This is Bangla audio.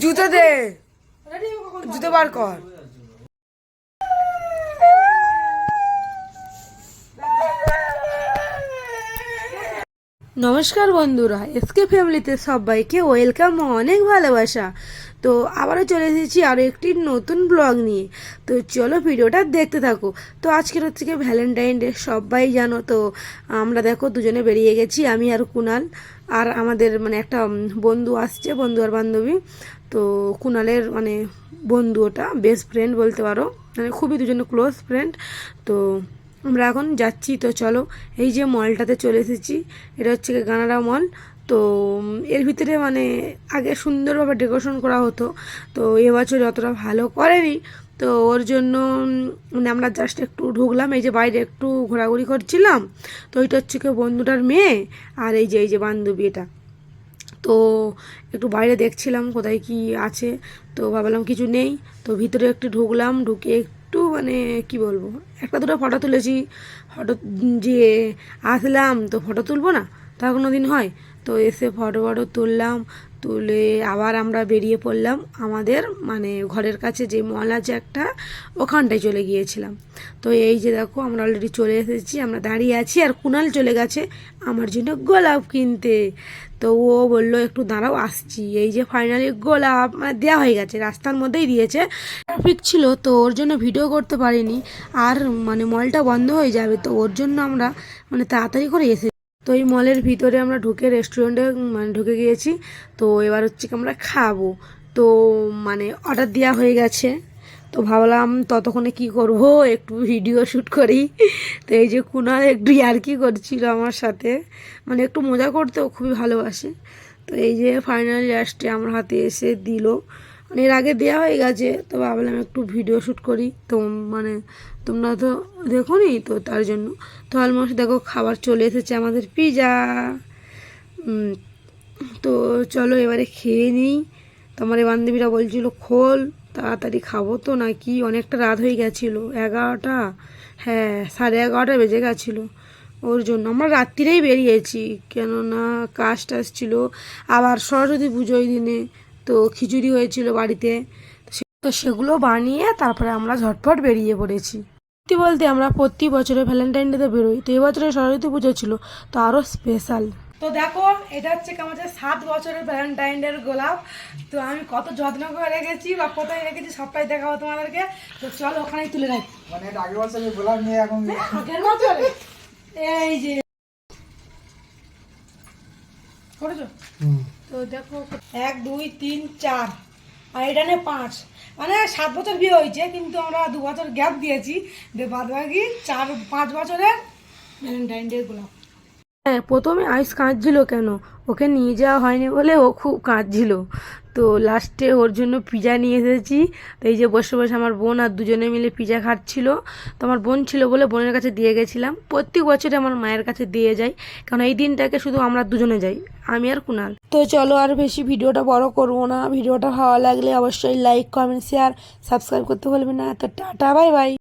জুতো দে। জুতো বার কর। নমস্কার বন্ধুরা এসকে ফ্যামিলিতে সবাইকে ওয়েলকাম অনেক ভালোবাসা। তো আবারও চলে এসেছি আরও একটি নতুন ব্লগ নিয়ে। তো চলো ভিডিওটা দেখতে থাকো। তো আজকের হচ্ছে কি ভ্যালেন্টাইন ডে সবাই জানো তো, আমরা দেখো দুজনে বেরিয়ে গেছি, আমি আর কুনাল। আর আমাদের মানে একটা বন্ধু আসছে, বন্ধু আর বান্ধবী। তো কুনালের মানে বন্ধু ওটা বেস্ট ফ্রেন্ড বলতে পারো। মানে খুবই দুজনে ক্লোজ ফ্রেন্ড তো আমরা এখন যাচ্ছি, তো চলো এই যে মলটাতে চলে এসেছি, এটা হচ্ছে গানাডা মল। তো এর ভিতরে মানে আগে সুন্দরভাবে ডেকোরেশন করা হতো, তো এবছর অতটা ভালো করেনি। তো ওর জন্য মানে আমরা জাস্ট একটু ঢুকলাম, এই যে বাইরে একটু ঘোরাঘুরি করছিলাম। তো ওইটা হচ্ছে কি বন্ধুটার মেয়ে আর এই যে এই যে বান্ধবী এটা। তো একটু বাইরে দেখছিলাম কোথায় কি আছে, তো ভাবলাম কিছু নেই। তো ভিতরে একটু ঢুকলাম, ঢুকে একটু মানে কি বলব, একটা দুটো ফটো তুলেছি ফটো যে আসলাম তো ফটো তুলবো না, তা কোনো দিন হয়? তো এসে ফটো ফটো তুললাম তুলে আবার আমরা বেরিয়ে পড়লাম আমাদের মানে ঘরের কাছে যে মল আছে একটা, ওখানটায় চলে গিয়েছিলাম। তো এই যে দেখো, আমরা অলরেডি চলে এসেছি, আমরা দাঁড়িয়ে আছি আর কুনাল চলে গেছে আমার জন্য গোলাপ কিনতে। তো ও বলল, একটু দাঁড়াও, আসছি। এই যে ফাইনালি গোলাপ মানে দেওয়া হয়ে গেছে, রাস্তার মধ্যেই দিয়েছে। ট্রাফিক ছিল, তো ওর জন্য ভিডিও করতে পারিনি। আর মানে মলটা বন্ধ হয়ে যাবে, তো ওর জন্য আমরা মানে তাড়াতাড়ি করে এসে তো এই মলের ভিতরে আমরা ঢুকে রেস্টুরেন্টে মানে ঢুকে গিয়েছি। তো এবার হচ্ছে কি আমরা খাব। তো মানে অর্ডার দেওয়া হয়ে গেছে। তো ভাবলাম ততক্ষণে কি করব? একটু ভিডিও শ্যুট করি। তো এই যে কুনাল একটু ইয়ার্কি করছিল আমার সাথে। মানে একটু মজা করতেও খুবই ভালোবাসে। তো এই যে ফাইনাল লাস্টে আমার হাতে এসে দিল। মানে এর আগে দেওয়া হয়ে গেছে, তো ভাবলাম একটু ভিডিও শ্যুট করি। তো মানে তোমরা তো দেখো নি তো তার জন্য। তো অলমোস্ট দেখো খাবার চলে এসেছে আমাদের পিজা তো চলো এবারে খেয়ে নিই। তোমার এই বান্ধবীরা বলছিল, খোল, তাড়াতাড়ি খাব তো নাকি? অনেকটা রাত হয়ে গেছিল, এগারোটা হ্যাঁ সাড়ে এগারোটা বেজে গেছিল। ওর জন্য আমরা রাত্রিরেই বেরিয়েছি, কেননা কাজ টাজ ছিল আবার সরস্বতী পুজো ওই দিনে তো খিচুড়ি হয়েছিল বাড়িতে। তো সেগুলো বানিয়ে তারপরে আমরা ঝটপট বেরিয়ে পড়েছি। সত্যি বলতে আমরা প্রতি বছরে ভ্যালেন্টাইন ডেতে বেরোই। তো এবছরে সরস্বতী পুজো ছিল তো আরও স্পেশাল তো দেখো এটা হচ্ছে আমাদের সাত বছরের ভ্যালেন্টাইন ডের গোলাপ। তো আমি কত যত্ন করে রেখেছি বা কোথায় রেখেছি সবটাই দেখাবো তোমাদেরকে। তো চলো ওখানেই তুলে রাখি। মানে আগের গোলাপ নিয়ে এখন এই যে করেছ? তো দেখো এক দুই তিন চার। আর এটা নিয়ে পাঁচ। মানে সাত বছর বিয়ে হয়েছে কিন্তু আমরা দু বছর গ্যাপ দিয়েছি। দিয়ে বাদ বাকি চার পাঁচ বছরের ভ্যালেন্টাইন ডে গোলাপ হ্যাঁ প্রথমে আইস কাঁদছিল কেন? ওকে নিয়ে যাওয়া হয়নি বলে ও খুব কাঁদছিল। তো লাস্টে ওর জন্য পিজা নিয়ে এসেছি। তো এই যে বসে বসে আমার বোন আর দুজনে মিলে পিজা খাচ্ছিল। তো আমার বোন ছিল বলে বোনের কাছে দিয়ে গেছিলাম। প্রত্যেক বছরে আমার মায়ের কাছে দিয়ে যাই। কারণ এই দিনটাকে শুধু আমরা দুজনে যাই। আমি আর কুনাল। তো চলো আর বেশি ভিডিওটা বড় করব না। ভিডিওটা ভালো লাগলে অবশ্যই লাইক কমেন্ট শেয়ার সাবস্ক্রাইব করতে ভুলবেন না। তো টাটা বাই বাই